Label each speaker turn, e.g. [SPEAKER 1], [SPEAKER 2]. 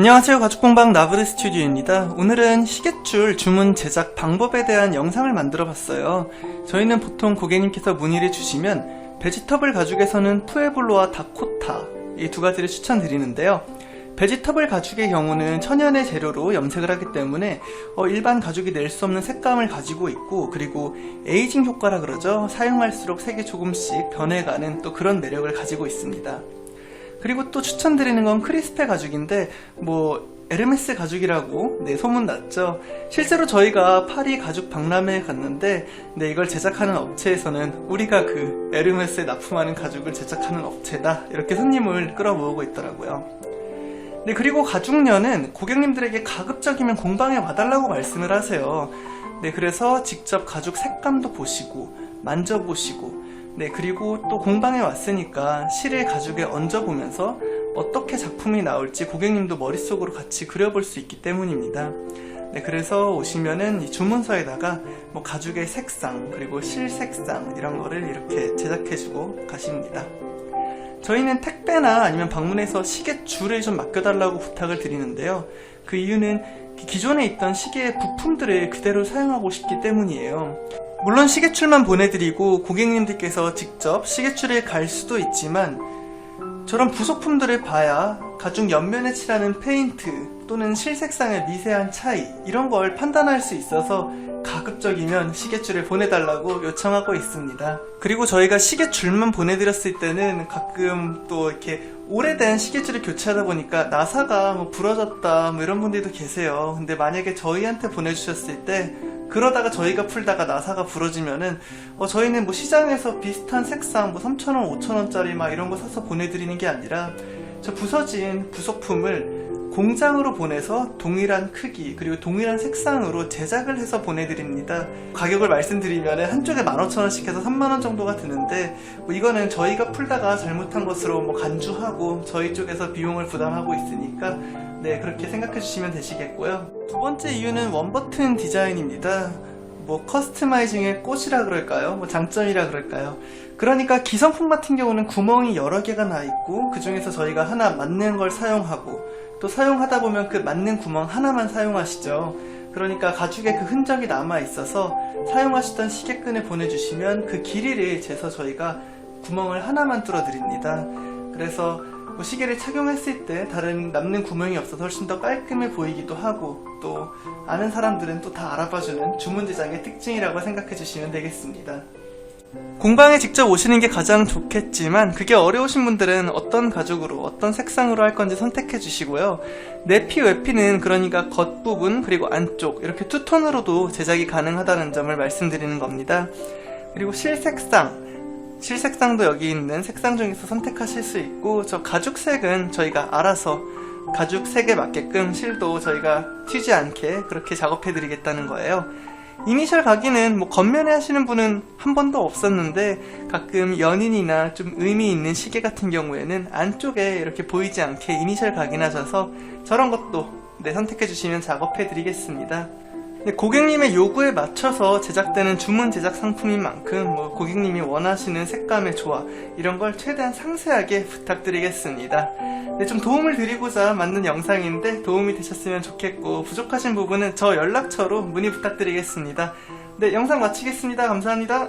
[SPEAKER 1] 안녕하세요. 가죽공방 나브르 스튜디오입니다. 오늘은 시계줄 주문 제작 방법에 대한 영상을 만들어 봤어요. 저희는 보통 고객님께서 문의를 주시면 베지터블 가죽에서는 푸에블로와 다코타 이 두 가지를 추천드리는데요. 베지터블 가죽의 경우는 천연의 재료로 염색을 하기 때문에 어, 일반 가죽이 낼 수 없는 색감을 가지고 있고 그리고 에이징 효과라 그러죠. 사용할수록 색이 조금씩 변해가는 또 그런 매력을 가지고 있습니다 그리고 또 추천드리는 건 크리스페 가죽인데 뭐 에르메스 가죽이라고 네 소문 났죠. 실제로 저희가 파리 가죽 박람회에 갔는데 네 이걸 제작하는 업체에서는 우리가 그 에르메스에 납품하는 가죽을 제작하는 업체다 이렇게 손님을 끌어모으고 있더라고요. 네 그리고 가죽련은 고객님들에게 가급적이면 공방에 와달라고 말씀을 하세요. 네 그래서 직접 가죽 색감도 보시고 만져보시고 네, 그리고 또 공방에 왔으니까 실을 가죽에 얹어보면서 어떻게 작품이 나올지 고객님도 머릿속으로 같이 그려볼 수 있기 때문입니다. 네, 그래서 오시면은 이 주문서에다가 뭐 가죽의 색상, 그리고 실 색상, 이런 거를 이렇게 제작해주고 가십니다. 저희는 택배나 아니면 방문해서 시계 줄을 좀 맡겨달라고 부탁을 드리는데요. 그 이유는 기존에 있던 시계의 부품들을 그대로 사용하고 싶기 때문이에요. 물론 시계줄만 보내드리고 고객님들께서 직접 시계줄에 갈 수도 있지만 저런 부속품들을 봐야 가죽 옆면에 칠하는 페인트 또는 실색상의 미세한 차이 이런 걸 판단할 수 있어서 가급적이면 시계줄을 보내달라고 요청하고 있습니다. 그리고 저희가 시계줄만 보내드렸을 때는 가끔 또 이렇게 오래된 시계줄을 교체하다 보니까 나사가 뭐 부러졌다 뭐 이런 분들도 계세요. 근데 만약에 저희한테 보내주셨을 때 그러다가 저희가 풀다가 나사가 부러지면은 어, 저희는 뭐 시장에서 비슷한 색상 뭐 3,000원, 5,000원짜리 막 이런 거 사서 보내드리는 게 아니라 저 부서진 부속품을 공장으로 보내서 동일한 크기 그리고 동일한 색상으로 제작을 해서 보내드립니다. 가격을 말씀드리면 한쪽에 15,000원씩 해서 3만원 정도가 드는데 뭐 이거는 저희가 풀다가 잘못한 것으로 뭐 간주하고 저희 쪽에서 비용을 부담하고 있으니까 네 그렇게 생각해 주시면 되시겠고요. 두 번째 이유는 원버튼 디자인입니다. 뭐 커스터마이징의 꽃이라 그럴까요? 뭐 장점이라 그럴까요? 그러니까 기성품 같은 경우는 구멍이 여러 개가 나 있고 그 중에서 저희가 하나 맞는 걸 사용하고 또 사용하다 보면 그 맞는 구멍 하나만 사용하시죠. 그러니까 가죽에 그 흔적이 남아 있어서 사용하시던 시계끈을 보내주시면 그 길이를 재서 저희가 구멍을 하나만 뚫어 드립니다. 그래서 뭐 시계를 착용했을 때 다른 남는 구멍이 없어서 훨씬 더 깔끔해 보이기도 하고 또 아는 사람들은 또 다 알아봐주는 주문 제작의 특징이라고 생각해 주시면 되겠습니다. 공방에 직접 오시는 게 가장 좋겠지만 그게 어려우신 분들은 어떤 가죽으로 어떤 색상으로 할 건지 선택해 주시고요. 내피 외피는 그러니까 겉부분 그리고 안쪽 이렇게 투톤으로도 제작이 가능하다는 점을 말씀드리는 겁니다. 그리고 실색상 실색상도 여기 있는 색상 중에서 선택하실 수 있고 저 가죽색은 저희가 알아서 가죽 색에 맞게끔 실도 저희가 튀지 않게 그렇게 작업해 드리겠다는 거예요. 이니셜 각인은 뭐 겉면에 하시는 분은 한 번도 없었는데 가끔 연인이나 좀 의미 있는 시계 같은 경우에는 안쪽에 이렇게 보이지 않게 이니셜 각인하셔서 저런 것도 네, 선택해 주시면 작업해 드리겠습니다. 네, 고객님의 요구에 맞춰서 제작되는 주문 제작 상품인 만큼 뭐 고객님이 원하시는 색감의 조화 이런 걸 최대한 상세하게 부탁드리겠습니다. 네, 좀 도움을 드리고자 만든 영상인데 도움이 되셨으면 좋겠고 부족하신 부분은 저 연락처로 문의 부탁드리겠습니다. 네, 영상 마치겠습니다. 감사합니다.